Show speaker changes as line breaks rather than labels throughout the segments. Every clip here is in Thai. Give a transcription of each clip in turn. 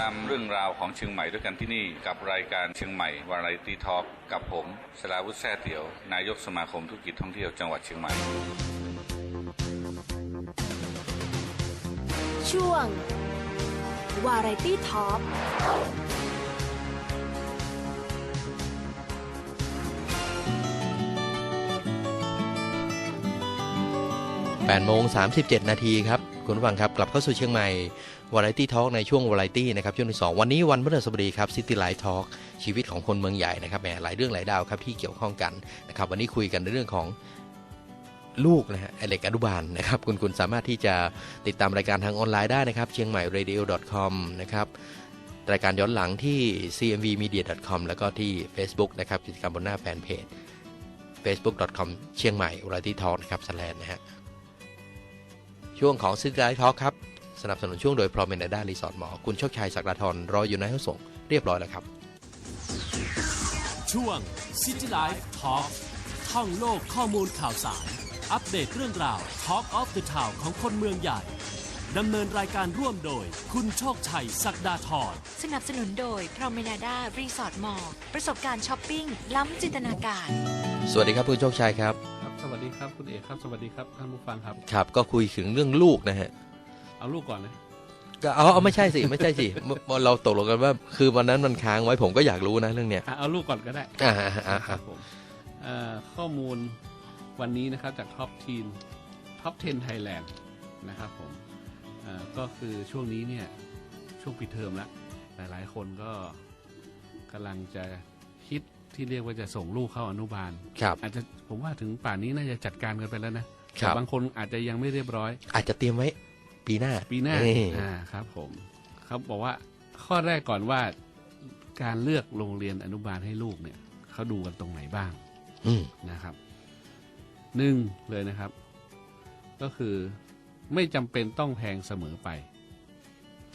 ตามเรื่องราวของเชียงใหม่ด้วยกันที่นี่กับรายการเชียงใหม่วาไรตี้ทอล์กกับผมสราวุฒิแซ่เตียว นายกสมาคมธุรกิจท่องเที่ยวจังหวัดเชียงใหม่
ช่วงวาไรตี้ท็อป
8โมง37 นาทีครับ คุณผู้ฟังครับ กลับเข้าสู่เชียงใหม่ วาไรตี้ทอล์กในช่วงวาไรตี้นะครับช่วงที่ 2 วันนี้วันพฤหัสบดีครับซิตี้ไลท์ทอล์กชีวิตของคนเมืองใหญ่นะครับแหมหลายเรื่องหลายดาวครับที่เกี่ยวข้องกันนะครับวันนี้คุยกันในเรื่องของลูกนะฮะไอเด็กอนุบาลนะครับคุณคุณสามารถที่จะติดตามรายการทางออนไลน์ได้นะครับเชียงใหม่ radio com นะครับรายการย้อนหลังที่ cmvmedia com แล้วก็ที่ Facebook นะครับกิจกรรมบนหน้าแฟนเพจ facebook.com เชียงใหม่ variety talk นะครับสแลนนะฮะช่วงของซิตี้ไลท์ทอล์กครับ สนับสนุนช่วงโดยพรอมเมนด้ารีสอร์ทหมอ คุณโชคชัยศักดาธรรออยู่ในห้องส่งเรียบร้อยแล้วครับ
ช่วง City Life Talk ท่องโลกข้อมูลข่าวสาร อัปเดตเรื่องราว Talk of the Town ของคนเมืองใหญ่ดำเนินรายการร่วมโดย คุณโชคชัยศักดาธร
สนับสนุนโดยพรอม e นาดารีสอร์ทมอลประสบการณ์ช้อปปิ้ง ล้ำจินตนาการ
สวัสดีครับคุณโชคชัยครับ
ครับ สวัสดีครับคุณเอกครับ สวัสดีครับท่านผู้ฟังครับ
ครับ ก็คุยถึงเรื่องลูกนะฮะ
เอาลูกก่อนนะ
ก็เอาเอาไม่ใช่สิไม่ใช่สิเมื่อเราตกลงกันว่า คือวันนั้นมันค้างไว้ผมก็อยากรู้นะเรื่องเนี้ย
อะเอาลูกก่อนก็ได้
อ่าอ่าอ่า
ค
อ่า
รับผมเอ่อข้อมูลวันนี้นะครับจากท็อปทีนท็อป10 Thailand นะครับผมเอ่อก็คือช่วงนี้เนี่ยช่วงปิดเทอมแล้วหลายๆ คนก็กำลังจะคิดที่เรียกว่าจะส่งลูกเข้าอนุบาล
ครับ
อาจจะผมว่าถึงป่านนี้น่าจะจัดการกันไปแล้วนะ
ค
แต่
รับ
บางคนอาจจะยังไม่เรียบร้อย
อาจจะเตรียมไว้ ปีหน้า
ปีหน้า
นี่
อ่าครับผมเขาบอกว่าข้อแรกก่อนว่าการเลือกโรงเรียนอนุบาลให้ลูกเนี่ยเขาดูกันตรงไหนบ้าง
อืม
นะครับหนึ่งเลยนะครับ ก็คือไม่จำเป็นต้องแพงเสมอไป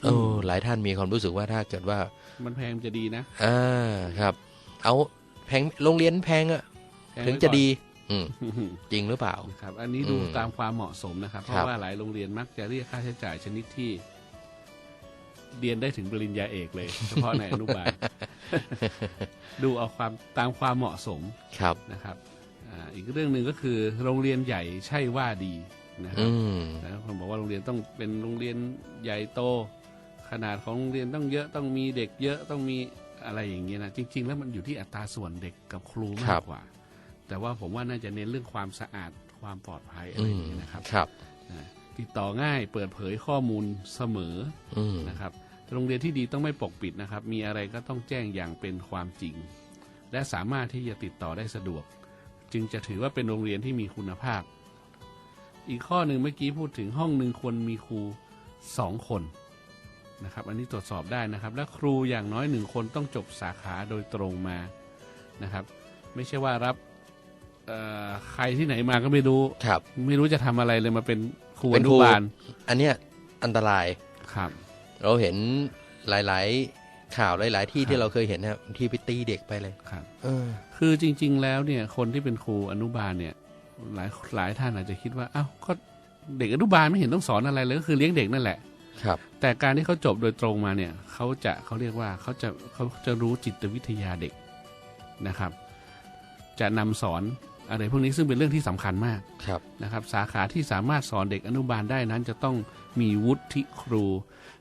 โอ้หลายท่านมีความรู้สึกว่าถ้าเกิดว่า
มันแพงจะดีนะ
อ่าครับ เอาแพงโรงเรียนแพงอะ
แพงไว้
ถึงจะ
ก่อน
ดีอืม จริงหรือเปล่า
นะครับ อันนี้ดู
อืม
ตามความเหมาะสมนะครับ เพ
ครั
ราะ
บ
ว่าหลายโรงเรียนมักจะเรียกค่าใช้จ่ายชนิดที่ เรียนได้ถึงปริญญาเอกเลย เฉพาะในอนุบาลดูเอาความตามความเหมาะสม
ครับ
นะครับอ่าอีกเรื่องหนึ่งก็คือ โรงเรียนใหญ่ใช่ว่าดีนะครั
อื
บ
ม
นะคนบอกว่าโรงเรียนต้องเป็นโรงเรียนใหญ่โต ขนาดของโรงเรียนต้องเยอะต้องมีเด็กเยอะต้องมีอะไรอย่างเงี้ยนะจริง ๆ แล้วมันอยู่ที่อัตราส่วนเด็กกับครูมากกว่า แต่ว่าผมว่าน่าจะเน้นเรื่องความสะอาดความปลอดภัยอะไร
อื
อ
ม
ย่างเงี้ยนะครับ
ครับ
นะติดต่อง่ายเปิดเผยข้อมูลเสมอ
อืม
นะครับโรงเรียนที่ดีต้องไม่ปกปิดนะครับ มีอะไรก็ต้องแจ้งอย่างเป็นความจริง และสามารถที่จะติดต่อได้สะดวก จึงจะถือว่าเป็นโรงเรียนที่มีคุณภาพ อีกข้อหนึ่งเมื่อกี้พูดถึงห้องหนึ่งควรมีครูสองคนนะครับ อันนี้ตรวจสอบได้นะครับ และครูอย่างน้อยหนึ่งคนต้องจบสาขาโดยตรงมานะครับ ไม่ใช่ว่ารับเอ่อ ใครที่ไหนมาก็ไม่รู้
ครับ
ไม่รู้จะทำอะไรเลยมาเป็นครู
เป็
อน
ค
นุ
รู
บาล
อันเนี้ยอันตราย
ครับ
เราเห็นหลาย ๆ ข่าวหลาย ๆ ที่
ครับ
ที่เราเคยเห็นนะครับที่ไปตีเด็กไปเลย
ครับ
เออ
คือจริง ๆ แล้วเนี่ย คนที่เป็นครูอนุบาลเนี่ย หลายหลายท่านอาจจะคิดว่าอ้าวก็เด็กอนุบาลไม่เห็นต้องสอนอะไรเลยก็คือเลี้ยงเด็กนั่นแหละ
ครับ
แต่การที่เขาจบโดยตรงมาเนี่ยเขาจะเขาเรียกว่าเขาจะเขาจะรู้จิตวิทยาเด็กนะครับ จะนำสอน อะไรพวกนี้ซึ่งเป็นเรื่องที่สำคัญมาก
ครับ
นะครับ สาขาที่สามารถสอนเด็กอนุบาลได้นั้น จะต้องมีวุฒิครู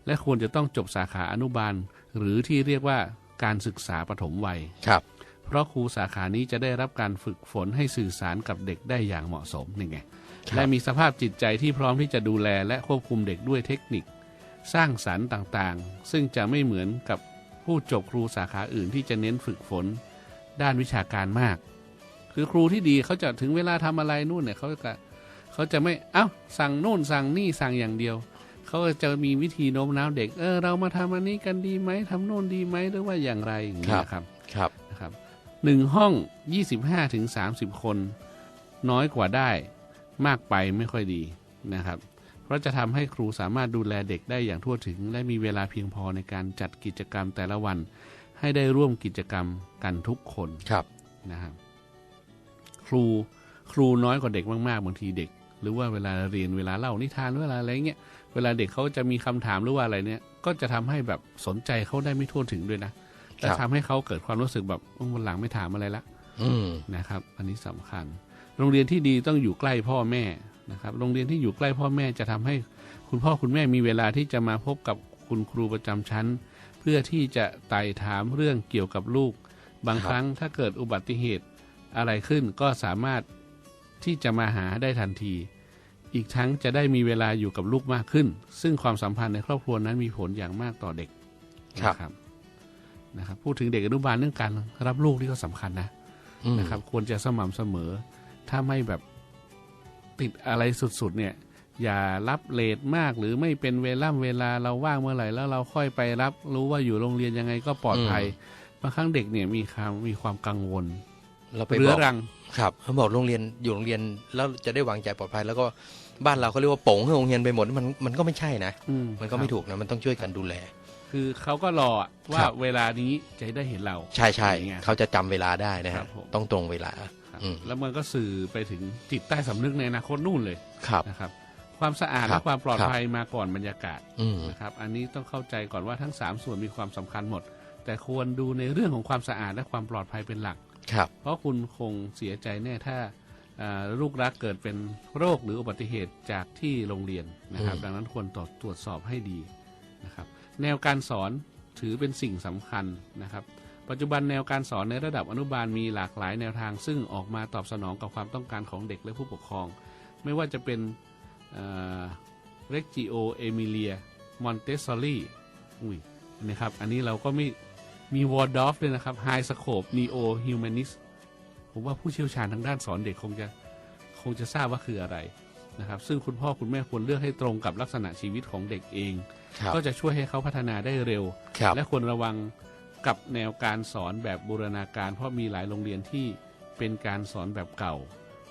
และควรจะต้องจบสาขาอนุบาล หรือที่เรียกว่าการศึกษาปฐมวัย
ครับ
เพราะครูสาขานี้จะได้รับการฝึกฝนให้สื่อสารกับเด็กได้อย่างเหมาะสมนี่ไง
ครับ
และมีสภาพจิตใจที่พร้อมที่จะดูแลและควบคุมเด็กด้วยเทคนิค สร้างสรรค์ต่างๆ ซึ่งจะไม่เหมือนกับผู้จบครูสาขาอื่นที่จะเน้นฝึกฝน ด้านวิชาการมาก คือครูที่ดีเขาจะถึงเวลาทำอะไรนู่นเนี่ยเขาจะเขาจะไม่เอ้าสั่งโน่นสั่งนี่สั่งอย่างเดียวเขาก็จะมีวิธีโน้มน้าวเด็ก เออ เรามาทำอันนี้กันดีไหมทำโน่นดีไหมหรือว่าอย่างไรอย่างนี้นะครับ
ครับ
นะครับหนึ่งห้อง25ถึง30คน น้อยกว่าได้มากไปไม่ค่อยดีนะครับ เพราะจะทำให้ครูสามารถดูแลเด็กได้อย่างทั่วถึง และมีเวลาเพียงพอในการจัดกิจกรรมแต่ละวัน ให้ได้ร่วมกิจกรรมกันทุกคน
ครับ
นะครับ ครูครูน้อยกว่าเด็กมากๆบางทีเด็ก หรือว่าเวลาเรียนเวลาเล่านิทานหรือเวลาอะไรเงี้ยเวลาเด็กเขาจะมีคำถามหรือว่าอะไรเนี่ย ก็จะทำให้แบบสนใจเขาได้ไม่ทั่วถึงด้วยนะและ
ครับ
ทำให้เขาเกิดความรู้สึกแบบเออวันหลังไม่ถามอะไรละ
อืม
นะครับ อันนี้สำคัญ โรงเรียนที่ดีต้องอยู่ใกล้พ่อแม่นะครับ โรงเรียนที่อยู่ใกล้พ่อแม่จะทำให้คุณพ่อคุณแม่มีเวลาที่จะมาพบกับคุณครูประจำชั้น เพื่อที่จะไต่ถามเรื่องเกี่ยวกับลูก บาง
ครับ
ครั้งถ้าเกิดอุบัติเหตุ อะไรขึ้นก็สามารถที่จะมาหาได้ทันที อีกทั้งจะได้มีเวลาอยู่กับลูกมากขึ้น ซึ่งความสัมพันธ์ในครอบครัวนั้นมีผลอย่างมากต่อเด็ก
ครับ
นะครับนะครับพูดถึงเด็กอนุบาลเรื่องการรับลูกนี่ก็สำคัญนะ
อืม
นะครับ ควรจะสม่ำเสมอ ถ้าไม่แบบติดอะไรสุดๆเนี่ย อย่ารับเลทมากหรือไม่เป็นเวล่ำเวลาเราว่างเมื่อไหร่แล้วเราค่อยไปรับ รู้ว่าอยู่โรงเรียนยังไงก็ปลอดภัยบางครั้งเด็กเนี่ยมีความมีความกังวล
เราไป
เรื้
บ
อ
อก
รัง
ครับเขาบอกโรงเรียนอยู่โรงเรียนแล้วจะได้วางใจปลอดภัย แล้วก็บ้านเราเขาเรียกว่าโป่งให้โรงเรียนไปหมดมันมันก็ไม่ใช่นะ
อื
มันก็ไม่
ครับ
ถูกนะมันต้องช่วยกันดูแล
คือเขาก็รออะว่า
ครับ
เวลานี้จะได้เห็นเรา
ใช่ใช่
อย่างเงี้ย
เขาจะจำเวลาได้นะ
ครั
ฮะ
บผม
ต้องตรงเวลา
ครับ
อืม
แล้วมันก็สื่อไปถึงจิตใต้สำนึกในอนาคตนู่นเลย
ครับ
นะครับความสะอาด
ครั
และ
บ
ความปลอด
ครับ
ภัยมาก่อนบรรยากาศ
อืม
นะครับ อันนี้ต้องเข้าใจก่อนว่าทั้งสามส่วนมีความสำคัญหมด แต่ควรดูในเรื่องของความสะอาดและความปลอดภัยเป็นหลัก
ครับ
เพราะคุณคงเสียใจแน่ถ้าอ่าลูกรักเกิดเป็นโรคหรืออุบัติเหตุจากที่โรงเรียนนะครับ
อืม
ดังนั้นควรตรวจตรวจสอบให้ดีนะครับ แนวการสอนถือเป็นสิ่งสำคัญนะครับ ปัจจุบันแนวการสอนในระดับอนุบาลมีหลากหลายแนวทาง ซึ่งออกมาตอบสนองกับความต้องการของเด็กและผู้ปกครอง ไม่ว่าจะเป็นเรกจิโอเอมิเลียมอนเตสซอรี่อุ้ยนะครับ อันนี้เราก็ไม่ มีวอร์ดอฟด้วยนะครับไฮสโคปนีโอฮิวแมนิสผมว่าผู้เชี่ยวชาญทางด้านสอนเด็กคงจะคงจะทราบว่าคืออะไรนะครับ ซึ่งคุณพ่อคุณแม่ควรเลือกให้ตรงกับลักษณะชีวิตของเด็กเอง
ครับ
ก็จะช่วยให้เขาพัฒนาได้เร็ว
ครับ
และควรระวังกับแนวการสอนแบบบูรณาการ เพราะมีหลายโรงเรียนที่เป็นการสอนแบบเก่า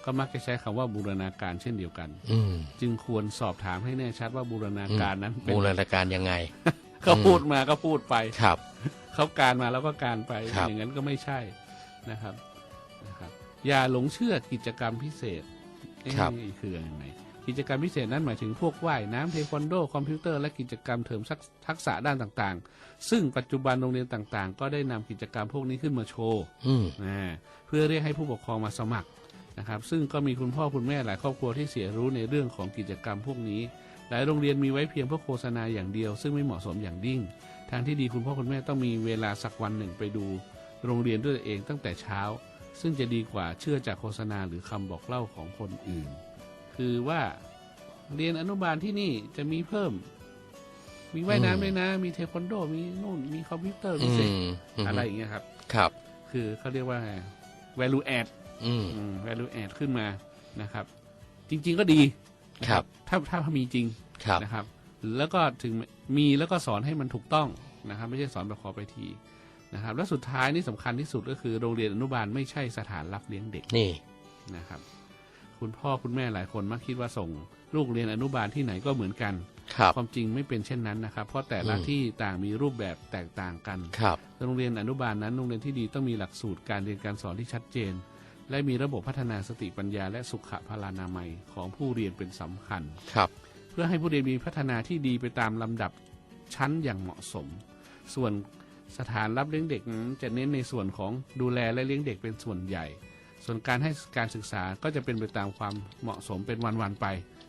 ก็มักจะใช้คำว่าบูรณาการเช่นเดียวกัน
อืม
จึงควรสอบถามให้แน่ชัดว่าบูรณาการนั้นเป็น
บูรณาการยังไง
เขาพูดมาก็พูดไป
ครับ
เขาการมาแล้วก็การไป
ครับ
อย่างนั้นก็ไม่ใช่นะครับนะครับ อย่าหลงเชื่อกิจกรรมพิเศษเอ๊ะ
ครับ
คือยังไงกิจกรรมพิเศษนั้นหมายถึงพวกว่ายน้ำเทควันโด คอมพิวเตอร์และกิจกรรมเสริมทักษะด้านต่างๆ ซึ่งปัจจุบันโรงเรียนต่างๆ ก็ได้นำกิจกรรมพวกนี้ขึ้นมาโชว์
อืม
อ่าเพื่อเรียกให้ผู้ปกครองมาสมัครนะครับ ซึ่งก็มีคุณพ่อคุณแม่หลายครอบครัวที่เสียรู้ในเรื่องของกิจกรรมพวกนี้ หลายโรงเรียนมีไว้เพียงเพื่อโฆษณาอย่างเดียว ซึ่งไม่เหมาะสมอย่างยิ่ง ทางที่ดีคุณพ่อคุณแม่ต้องมีเวลาสักวันหนึ่งไปดู โรงเรียนด้วยตัวเองตั้งแต่เช้า ซึ่งจะดีกว่าเชื่อจากโฆษณาหรือคำบอกเล่าของคนอื่น คือว่าเรียนอนุบาลที่นี่จะมีเพิ่ม มีว่าย
อืม
น้ำด้วยนะ มีเทควันโด มีนู่น มีคอมพิวเตอร์พิ
อื
เศษ
มม
อะไรอย่างเงี้ยครับ
ครับ
คือเขาเรียกว่าไง value add
อืม
อืม value add ขึ้นมานะครับ จริง ๆ ก็ดีนะครับ ถ้าถ้ามีจริง
ครับ
นะครับ แล้วก็ถึงมีแล้วก็สอนให้มันถูกต้องนะครับ ไม่ใช่สอนแบบขอไปทีนะครับ และสุดท้ายนี่สำคัญที่สุดก็คือโรงเรียนอนุบาลไม่ใช่สถานรับเลี้ยงเด็ก
นี่
นะครับ คุณพ่อคุณแม่หลายคนมักคิดว่าส่งลูกเรียนอนุบาลที่ไหนก็เหมือนกัน
ครับ
ความจริงไม่เป็นเช่นนั้นนะครับ เพราะแต่ละ
อืม
ที่ต่างมีรูปแบบแตกต่างกัน
ครับ
โรงเรียนอนุบาลนั้นโรงเรียนที่ดีต้องมีหลักสูตรการเรียนการสอนที่ชัดเจน และมีระบบพัฒนาสติปัญญาและสุขพลานามัยของผู้เรียนเป็นสำคัญ
ครับ
เพื่อให้ผู้เรียนมีพัฒนาที่ดีไปตามลำดับชั้นอย่างเหมาะสม ส่วนสถานรับเลี้ยงเด็กจะเน้นในส่วนของดูแลและเลี้ยงเด็กเป็นส่วนใหญ่ ส่วนการให้การศึกษาก็จะเป็นไปตามความเหมาะสมเป็นวันๆไป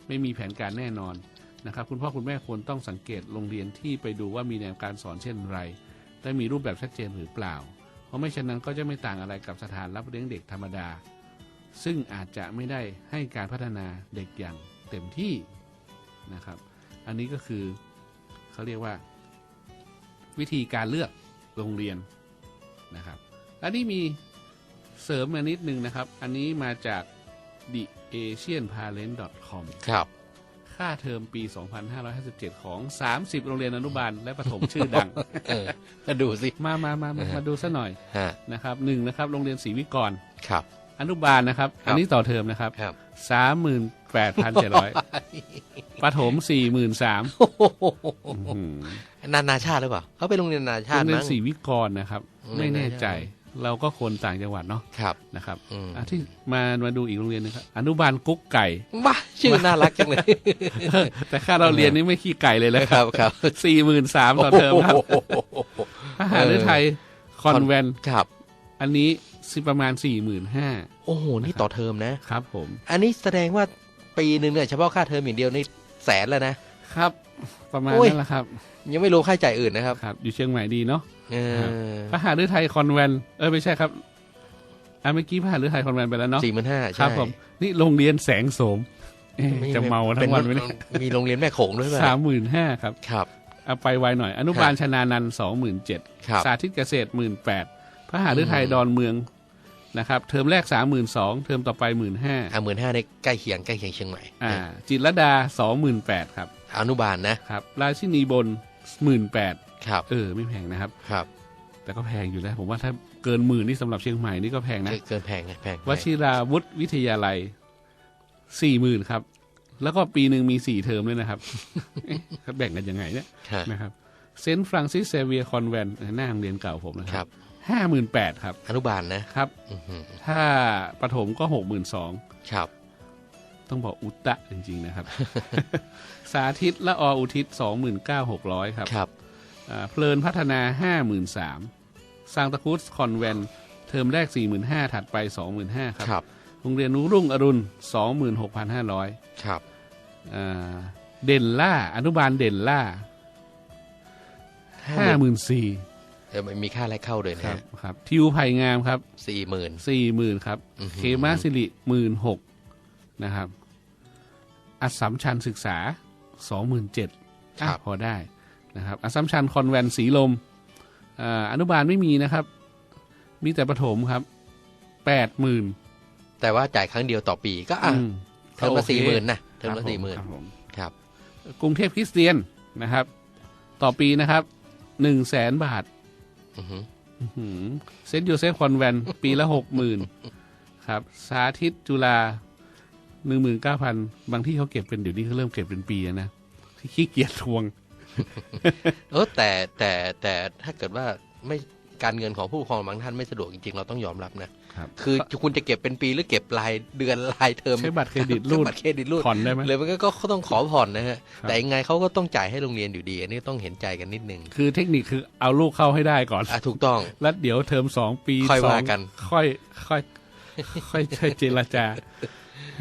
ไม่มีแผนการแน่นอนนะครับ คุณพ่อคุณแม่ควรต้องสังเกตโรงเรียนที่ไปดูว่ามีแนวการสอนเช่นไรและมีรูปแบบชัดเจนหรือเปล่า เพราะไม่เช่นนั้นก็จะไม่ต่างอะไรกับสถานรับเลี้ยงเด็กธรรมดา ซึ่งอาจจะไม่ได้ให้การพัฒนาเด็กอย่างเต็มที่ นะครับ อันนี้ก็คือเขาเรียกว่า วิธีการเลือกโรงเรียนนะครับอันนี้มีเสริมมานิดนึงนะครับ อันนี้มาจาก the asian parent com
ครับ
ค่าเทอมปี 2557 ของ 30 โรงเรียนอนุบาลและประถมชื่อดัง
เออก็ดูสิ
มามามามามาดูซะหน่อย
ฮะ
นะครับหนึ่งนะครับ โรงเรียนศรีวิกร
ครับ
อนุบาลนะครับ
ครับ
อันนี้ต่อเทอมนะครับ
ครับ
สามหมื่นแปดพันเจ็ดร้อยประถมสี่หมื่นสาม
นานาชาติหรือเปล่าเขาไปโรงเรียนนานาชา
โร
ติ
งเรีย
มั้
น
ง
ศรีวิกรนะครับ
โรงเรี
ไม่
ยน
แน่ใจ
นานาชาติ
เราก็คนต่างจังหวัดเนาะ
ครับ
นะครับ
อืม
อะที่มามาดูอีกโรงเรียนหนึงครับอนุบาลกุ๊กไก่
ว้าชื่อน่ารักจังเลย
แต่ค่าเราเรียนนี่ไม่ขี้ไก่เลยนะครับ
ครับ
สี่หมื่นสามต่อเทอมครับ
โโห
มหาฤทัยคอนแวนต์
ครับ
อันนี้สิประมาณสี่หมื่นห้า
โอ้โห นี่ต่อเทอมนะ
ครับผม
อันนี้แสดงว่าปีหนึ่งเนี่ยเฉพาะค่าเทอมอย่างเดียวนี่แสนแล้วนะ
ครับ ประมาณ
โอ้ย
นั้นแหละครับ
ยังไม่รวมค่าใช้จ่ายอื่นนะครับ
ครับ อยู่เชียงใหม่ดีเนาะ
เอ
ครับ
อ
มหาฤทัยคอนแวนต์เออไม่ใช่ครับอะเมื่อกี้มหาฤทัยคอนแวนต์ไปแล้วเนาะ
สี่หมื่นห้า
ค
ใช่
รับผม นี่โรงเรียนแสงโสมเอ๊ะจะเมาทั้งวันไหมเนี่ย
มีโรงเรียนแม่โขงด้วยป่ะ
สามหมื่นห้าครับ
ครับ
เอาไปไวหน่อย อนุบาลชนานันสองหมื่นเจ็ด
ครับ
สาธิตเกษตรหมื่นแปด พระหฤทัย
อืม
ดอนเมืองนะครับเทอมแรกสามหมื่นสองเทอมต่อไปหมื่นห้า
อ่าหมื่นห้าในใกล้เคียงใกล้เคียงเชียงใหม่
อ่าจิตรลดาสองหมื่นแปดครับ
อนุบาลนะ
ครับราชินีบนหมื่นแปด
ครับ
เออไม่แพงนะครับ
ครับ
แต่ก็แพงอยู่แล้ว ผมว่าถ้าเกินหมื่นนี่สำหรับเชียงใหม่นี่ก็แพงนะ
เกินแพงไงแพง
วชิราวุธวิทยาลัยสี่หมื่นครับ แล้วก็ปีหนึ่งมีสี่เทอมด้วยนะครับเอ๊ะเขาแบ่งกันยังไงเนี่ย
ครับ
นะครับเซนต์ฟรังซิสเซเวียคอนแวนต์หน้าโรงเรียนเก่าผมนะค
ครั
รับบ ห้าหมื่นแปดครับ
อนุบาลนะ ครับอื้อหือ
ถ้าประถมก็หกหมื่นสอง
ครับ
ต้องบอกอุตตะจริง ๆ นะครับ สาธิตและออุทิศสองหมื่นเก้าหกร้อยครับ
ครับ
อ่าเพลินพัฒนาห้าหมื่นสามซางตะครุสคอนแวนต์เทอมแรกสี่หมื่นห้าถัดไปสองหมื่นห้าครับ
ครับ
โรงเรียนรุ่งอรุณสองหมื่นหกพันห้าร้อย
ครับ
เด่นล่า อนุบาลเด่นล่าห้าหมื่นสี่
เออมันมีค่าแรกเข้าด้วย
ค
นะ
รับ
ฮะ
ครับทิวไผ่งามครับ
สี่หมื่น
สี่หมื่นครับ
อื้อหือ
เคมาสิริหมื่นหกนะครับ อัสสัมชัญศึกษาสองหมื่นเจ็ดพอได้นะครับอัสสัมชัญคอนแวนต์สีลมอ่าอนุบาลไม่มีนะครับ มีแต่ประถมครับแปดหมื่น
แต่ว่าจ่ายครั้งเดียวต่อปีก็อะเทอมละสี่หมื่นนะเทอมละสี่หมื่นครับ
กรุงเทพคริสเตียนนะครับ ต่อปีนะครับหนึ่งแสนบาท
อือหือ
อื้อหือ เซนต์โยเซฟคอนแวนปีละหกหมื่นครับ สาธิตจุฬาหนึ่งหมื่นเก้าพันบางที่เขาเก็บเป็นเดี๋ยวนี้เขาเริ่มเก็บเป็นปีนะที่ขี้เกียจทวง
เออแต่แต่แต่ถ้าเกิดว่าไม่การเงินของผู้ปกครองบางท่านไม่สะดวกจริง ๆ เราต้องยอมรับนะ ครับคือคุณจะเก็บเป็นปีหรือเก็บรายเดือนรายเทอม
ใช้บัตรเครดิตรูด
บัตรเครดิตรูด
ผ่อนได้ไหม
เลยมันก็ก็ต้องขอผ่อนนะฮะ
ครับ
แต่ยังไงเขาก็ต้องจ่ายให้โรงเรียนอยู่ดี อันนี้ต้องเห็นใจกันนิดนึง
คือเทคนิคคือเอาลูกเข้าให้ได้ก่อน
อะถูกต้อง
แล้วเดี๋ยวเทอมสองปี
ค่อย
ส
ว่า
อง
กัน
ค่อยค่อยค่อยค่อยเจรจา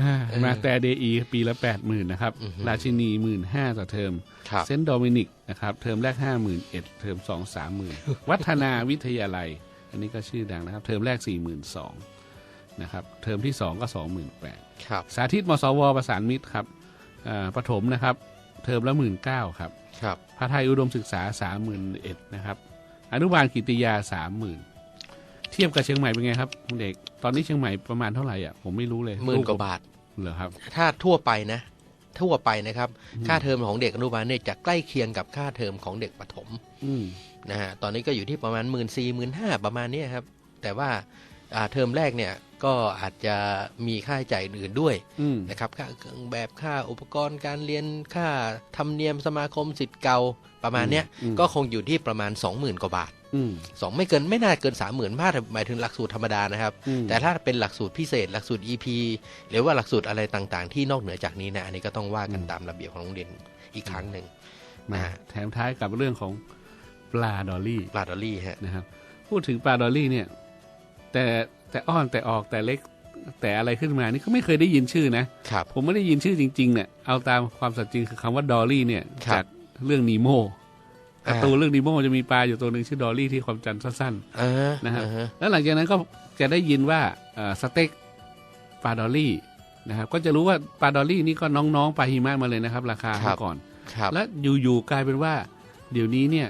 อ่ามาแต่เดอีปีละแปดหมื่นนะครับ
อือฮึ
ราชินีหมื่นห้าต่อเทอม
ครับ
เซนต์โดมินิกนะครับ เทอมแรกห้าหมื่นเอ็ดเทอมสองสามหมื่นวัฒนาวิทยาลัย อันนี้ก็ชื่อดังนะครับ เทอมแรกสี่หมื่นสองนะครับ เทอมที่สองก็สองหมื่นแปด
ครับ
สาธิตมสวประสานมิตรครับอ่าประถมนะครับ เทอมละหมื่นเก้าครับ
ครับ
พระไทยอุดมศึกษาสามหมื่นเอ็ดนะครับ อนุบาลกิติยาสามหมื่นเทียบกับเชียงใหม่เป็นไงครับคุณเด็ก ตอนนี้เชียงใหม่ประมาณเท่าไหร่อะผมไม่รู้เลย
หมื่นกว่าบาท
เหรอครับ
ถ้าทั่วไปนะทั่วไปนะครับ ค่าเทอมของเด็กอนุบาลเนี่ยจะใกล้เคียงกับค่าเทอมของเด็กประถม
อืม
นะฮะตอนนี้ก็อยู่ที่ประมาณหมื่นสี่หมื่นห้าประมาณเนี้ยครับ แต่ว่าอ่าเทอมแรกเนี่ยก็อาจจะมีค่าใช้จ่ายอื่นๆด้วย
อืม
นะครับค่าเครื่องแบบค่าอุปกรณ์การเรียนค่าธรรมเนียมสมาคมสิทธิ์เก่าประมาณเนี้ย
อืม
ก็คงอยู่ที่ประมาณ 20,000กว่าบาท
อืม
สองไม่เกินไม่น่าเกิน30,000บาทหมายถึงหลักสูตรธรรมดานะครับ
อืม
แต่ถ้าเป็นหลักสูตรพิเศษ หลักสูตร EP หรือว่าหลักสูตรอะไรต่างๆ ที่นอกเหนือจากนี้นะอันนี้ก็ต้องว่ากันตามระเบียบของโรงเรียนอีกครั้งหนึ่ง
มา
นะฮะ
แถมท้ายกับเรื่องของ ปลาดอลลี่
ปลาดอลลี่ฮะ
นะครับพูดถึงปลาดอลลี่เนี่ย แต่แต่อ้อนแต่ออกแต่เล็กแต่อะไรขึ้นมานี่ก็ไม่เคยได้ยินชื่อนะ
ครับ
ผมไม่ได้ยินชื่อจริงๆเนี่ยเอาตามความสัตย์จริงคือคำว่าดอลลี่เนี่ย
ครับ
จากเรื่องนีโม
อ่า
การ์ตูนเรื่องนีโมจะมีปลาอยู่ตัวหนึ่งชื่อดอลลี่ที่ความจันทร์สั้น
อ่า
นะครับ
อ่าฮ
ๆแล้วหลังจากนั้นก็จะได้ยินว่าเอ่อสเต็กปลาดอลลี่นะครับก็จะรู้ว่าปลาดอลลี่นี่ก็น้องๆปลาหิมะมาเลยนะครับ ราคา
ครับ
เมื่อก่อน
ครับ
และอยู่ๆกลายเป็นว่า เดี๋ยวนี้เนี่ย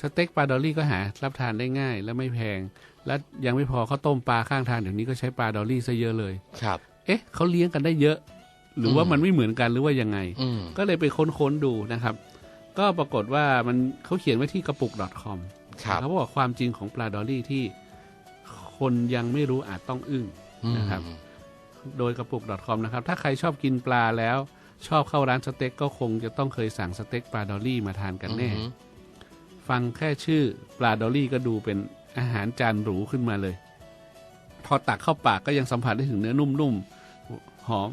สเต็กปลาดอลลี่ก็หารับทานได้ง่าย และไม่แพง และยังไม่พอเขาต้มปลาข้างทางเดี๋ยวนี้ก็ใช้ปลาดอลลี่ซะเยอะเลย
ครับ
เอ๊ะเขาเลี้ยงกันได้เยอะ หรือว่า
อืม
มันไม่เหมือนกันหรือว่ายังไง
อืม
ก็เลยไปค้นๆดูนะครับ ก็ปรากฏว่ามันเขาเขียนไว้ที่กระปุก .com
ครับ
เขาบอกความจริงของปลาดอลลี่ที่คนยังไม่รู้อาจต้องอึ้งนะครับ
อืม
โดยกระปุก .com นะครับ ถ้าใครชอบกินปลาแล้ว ชอบเข้าร้านสเต็กก็คงจะต้องเคยสั่งสเต็กปลาดอลลี่มาทานกันแน่
อืม
ฟังแค่ชื่อปลาดอลลี่ก็ดูเป็นอาหารจานหรูขึ้นมาเลย พอตักเข้าปากก็ยังสัมผัสได้ถึงเนื้อนุ่มๆหอม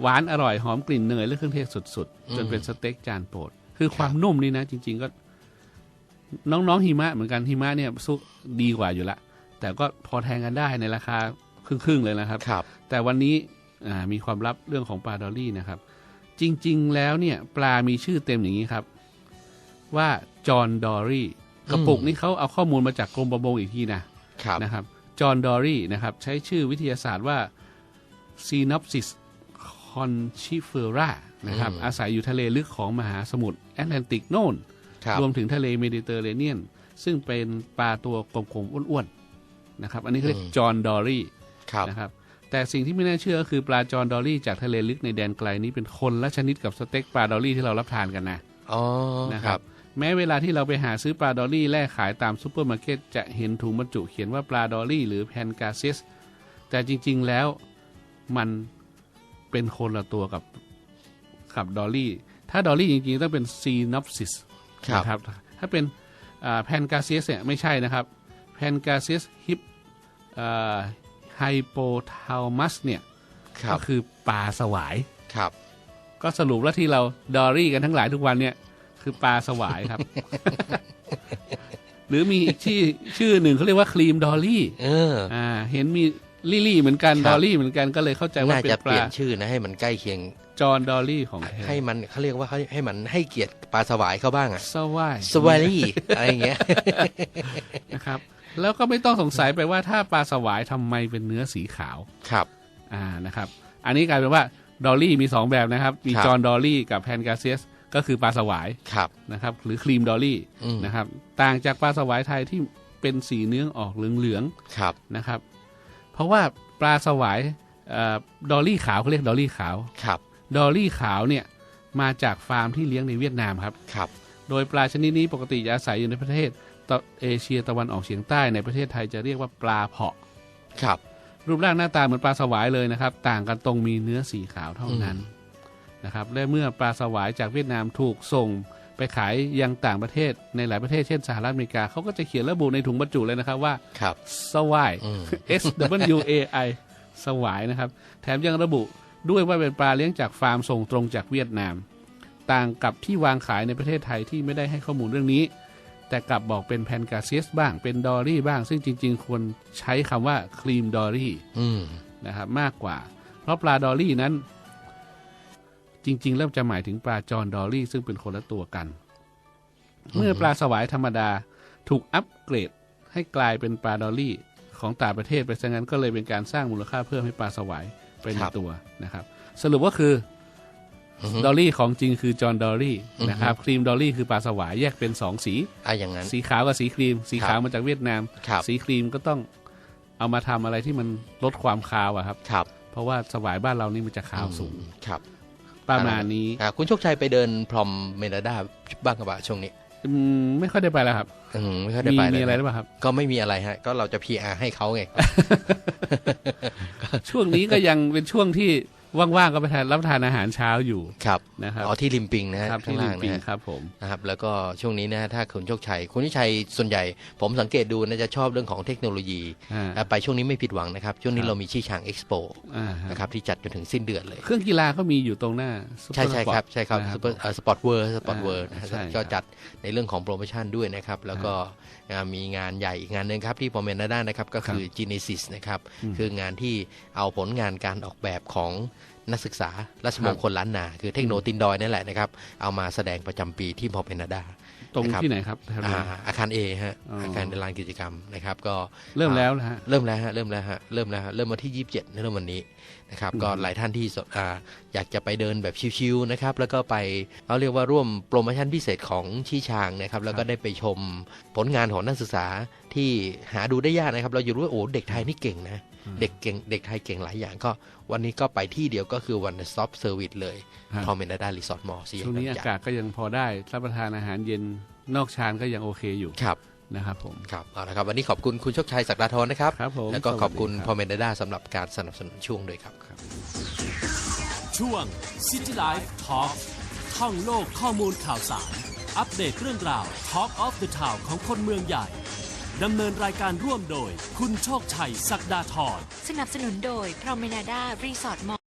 หวานอร่อยหอมกลิ่นเนยและเครื่องเทศสุด
อืม
ๆจนเป็นสเต็กจานโปรด คือความนุ่มนี่นะ จริง ๆ ก็ น้องๆหิมะเหมือนกันหิมะเนี่ยสู้ดีกว่าอยู่ละ แต่ก็พอแทงกันได้ในราคาครึ่งๆเลยนะครับ
ครับ
แต่วันนี้อ่ามีความลับเรื่องของปลาดอลลี่นะครับ จริง ๆ แล้วเนี่ย ปลามีชื่อเต็มอย่างนี้ครับ ว่าจอห์นดอรี่กระปุกนี้เขาเอาข้อมูลมาจากกรมประมงอีกทีนะครับนะครับจอห์นดอรี่นะครับ ใช้ชื่อวิทยาศาสตร์ว่า Synopsis conchifera นะครับ
อืม
อาศัยอยู่ทะเลลึกของมหาสมุทรแอตแลนติกโน่น
ครับ
รวมถึงทะเลเมดิเตอร์เรเนียน ซึ่งเป็นปลาตัวกลมๆ อ้วนๆนะครับ อันนี้เขาเรียก
อืม
จอห์นดอรี่
ครับ
นะครับแต่สิ่งที่ไม่น่าเชื่อก็คือปลาจอห์นดอลลี่จากทะเลลึกในแดนไกลนี้เป็นคนละชนิดกับสเต็กปลาดอลลี่ที่เรารับทานกันนะ
อ๋อ
นะ
ค
ค
รั
รับบ แม้เวลาที่เราไปหาซื้อปลาดอลลี่แล่ขายตามซูเปอร์มาร์เก็ตจะเห็นถุงบรรจุเขียนว่าปลาดอลลี่หรือแพนกาซิสแต่จริง ๆแล้วมันเป็นคนละตัวกับกับดอลลี่ถ้าดอลลี่จริงๆต้องเป็นซีนอปซิส
ครับ
นะครับถ้าเป็นแพนกาเซียสเนี่ยไม่ใช่นะครับแพนกาเซียสฮิปไฮโปทามัสเนี่ย
ครั
ก็
บ
คือปลาสวาย
ครับ
ก็สรุปแล้วที่เราดอรี่กันทั้งหลายทุกวันเนี่ย คือปลาสวายครับ หรือมีอีกชื่อชื่อหนึ่งเขาเรียกว่าครีมดอลลี่
เออ
อ่า เห็นมีลิลี่เหมือนกัน
ค
ด
รับ
อลลี่เหมือนกันก็เลยเข้าใจว่า
น่า
เป็
จะ
น
เป
ป
ลี่ย
ลาน
ชื่อนะให้มันใกล้เคียง
จอห์นดอลลี่ของแท้
ให้มันเขาเรียกว่าให้ให้มันให้เกียรติปลาสวายเขาบ้างอะ
สวาย
สวายลี่อะไรอย่างเงี้ย
นะครับ แล้วก็ไม่ต้องสงสัยไปว่าถ้าปลาสวายทำไมเป็นเนื้อสีขาว
ครับ
อ่านะครับ อันนี้กลายเป็นว่าดอลลี่มี 2 แบบนะครับ มี
ครับ
จอห์นดอลลี่กับแพนกาเซียส ก็คือปลาสวาย
ครับนะครับ
หรือครีมดอลลี่
อืม
นะครับ ต่างจากปลาสวายไทยที่เป็นสีเนื้อออกเหลือง
ครับ
ๆนะครับ เพราะว่าปลาสวายเอ่อดอลลี่ขาวเขาเรียกดอลลี่ขาว
ครับ
ดอลลี่ขาวเนี่ยมาจากฟาร์มที่เลี้ยงในเวียดนามครับ
ครับ
โดยปลาชนิดนี้ปกติจะอาศัยอยู่ในประเทศตะเอเชียตะวันออกเฉียงใต้ในประเทศไทยจะเรียกว่าปลาเผาะ
ครับ
รูปร่างหน้าตาเหมือนปลาสวายเลยนะครับ ต่างกันตรงมีเนื้อสีขาวเท่านั้น นะครับและเมื่อปลาสวายจากเวียดนามถูกส่งไปขายยังต่างประเทศในหลายประเทศเช่นสหรัฐอเมริกาเขาก็จะเขียนระบุในถุงบรรจุเลยนะครับว่า
ครับ
สวาย
อืม
S W A I สวายนะครับ แถมยังระบุด้วยว่าเป็นปลาเลี้ยงจากฟาร์มส่งตรงจากเวียดนาม ต่างกับที่วางขายในประเทศไทยที่ไม่ได้ให้ข้อมูลเรื่องนี้ แต่กลับบอกเป็นแพนกาเซียสบ้างเป็นดอรี่บ้าง ซึ่งจริง ๆ ควรใช้คำว่าครีมดอรี่
อืม
นะครับมากกว่า เพราะปลาดอลลี่นั้น จริงๆเริ่มจะหมายถึงปลาจอห์นดอลลี่ซึ่งเป็นคนละตัวกัน เมื่อปลาสวายธรรมดาถูกอัปเกรดให้กลายเป็นปลาดอลลี่ของต่างประเทศไปซะงั้นก็เลยเป็นการสร้างมูลค่าเพิ่มให้ปลาสวายไปใน
ครับ
ตัวนะครับ สรุปว่าคืออ
อฮึ
ดอลลี่ของจริงคือจอห์นดอลลี่
อือฮึ
นะครับครีมดอลลี่คือปลาสวายแยกเป็นสองสี
อะอย่างนั้น
สีขาวกับสีครีม สี
ครับ
ขาวมาจากเวียดนาม
ครับ
สีครีมก็ต้องเอามาทำอะไรที่มันลดความคาวอะครับ
ครับ
เพราะว่าสวายบ้านเรานี่มันจะขาวสูง
อืมครับ
ประมาณนี้
อะคุณโชคชัยไปเดินพรอมเมนาดาบ้างกับช่วงนี้
อืมไม่ค่อยได้ไปแล้วครับ
อืมไม่ค่อยได้
มี
ไป
มี
เลย
อะไรห
นะ
รือเปล่าครับ
ก็ไม่มีอะไรฮะ ก็เราจะ PR ให้เขาไง
ช่วงนี้ก็ยังเป็นช่วงที่ ว่างๆก็ไปทานรับประทานอาหารเช้าอยู่
ครับ
นะครับ
อ๋อที่ริมปิงนะฮะ
ครับ
ข้าง
ที่ลิ
ล่าง
มปิง
นะฮะ
ครับผม
นะครับ แล้วก็ช่วงนี้นะถ้าคุณโชคชัยคุณโชคชัยส่วนใหญ่ ผมสังเกตดูนะจะชอบเรื่องของเทคโนโลยี
อ่า
อะไปช่วงนี้ไม่ผิดหวังนะครับ ช่วงนี้
ครับ
เรามีชี่ชางเอ็กซ์โป
อ่าฮะ
นะครับที่จัดจนถึงสิ้นเดือนเลย
เครื่องกีฬาก็มีอยู่ตรงหน้า Super
ใช่ใช่ครับ
Sport
ใช่ครับ
นะ
ซูเปอร์สปอร์ตเวิร์สปอร์ต
อ่า
เวิร์นะฮะ
ใช่
ก็
ครับ
จัดในเรื่องของโปรโมชั่นด้วยนะครับ แล้วก็อ่ามีงานใหญ่อีกงานหนึ่งครับ ที่พอเมนด้านะครับ ก็คือ Genesis นะครับ
อืม
คืองานที่เอาผลงานการออกแบบของนักศึกษาราชมงคลล้านนา คือเทคโนตินดอยนั่นแหละนะครับ เอามาแสดงประจำปีที่พอเมนด้า
ตรง
นะครับ
ที่ไหนครับแถวไหน
อ่าอาคารเอฮะ
อ๋ออ
อาคารลานกิจกรรมนะครับ ก็
เริ่มแล้วนะฮะ
เริ่มแล้วฮะเริ่มแล้วฮะเริ่มแล้วฮะเริ่มวันที่ 27เริ่มวันนี้ นะครับ
อืม
ก็หลายท่านที่สอ่าอยากจะไปเดินแบบชิวๆนะครับแล้วก็ไปเขาเรียกว่าร่วมโปรโมชั่นพิเศษของชี้ชางนะครับแล้วก็ได้ไปชมผลงานของนักศึกษาที่หาดูได้ยากนะครับ เราอยู่รู้ว่าโอ้เด็กไทยนี่เก่งนะเด็กเก่งเด็กไทยเก่งหลายอย่างก็วันนี้ก็ไปที่เดียวก็คือวัน stop service เลย
ฮะ
พอเมนดารีสอร์ทมอซี
ช่วงนี้อากาศก็ยังพอได้รับประทานอาหารเย็นนอกชานก็ยังโอเคอยู่
ครับ
นะครับผม
ครับเอาละครับ วันนี้ขอบคุณคุณโชคชัยศักดาธรนะครับ
ครับผม
แล้วก็ขอบคุณ
สวัสดี
พอเมนดาสำหรับการสนับสนุนช่วงด้วยครับ
ช่วง City Life Talk ท่องโลกข้อมูลข่าวสาร อัปเดตเรื่องราว Talk of the Town ของคนเมืองใหญ่ดำเนินรายการร่วมโดย คุณโชคชัยศักดาธร
สนับสนุนโดยพรอมเมนาดารีสอร์ทมอ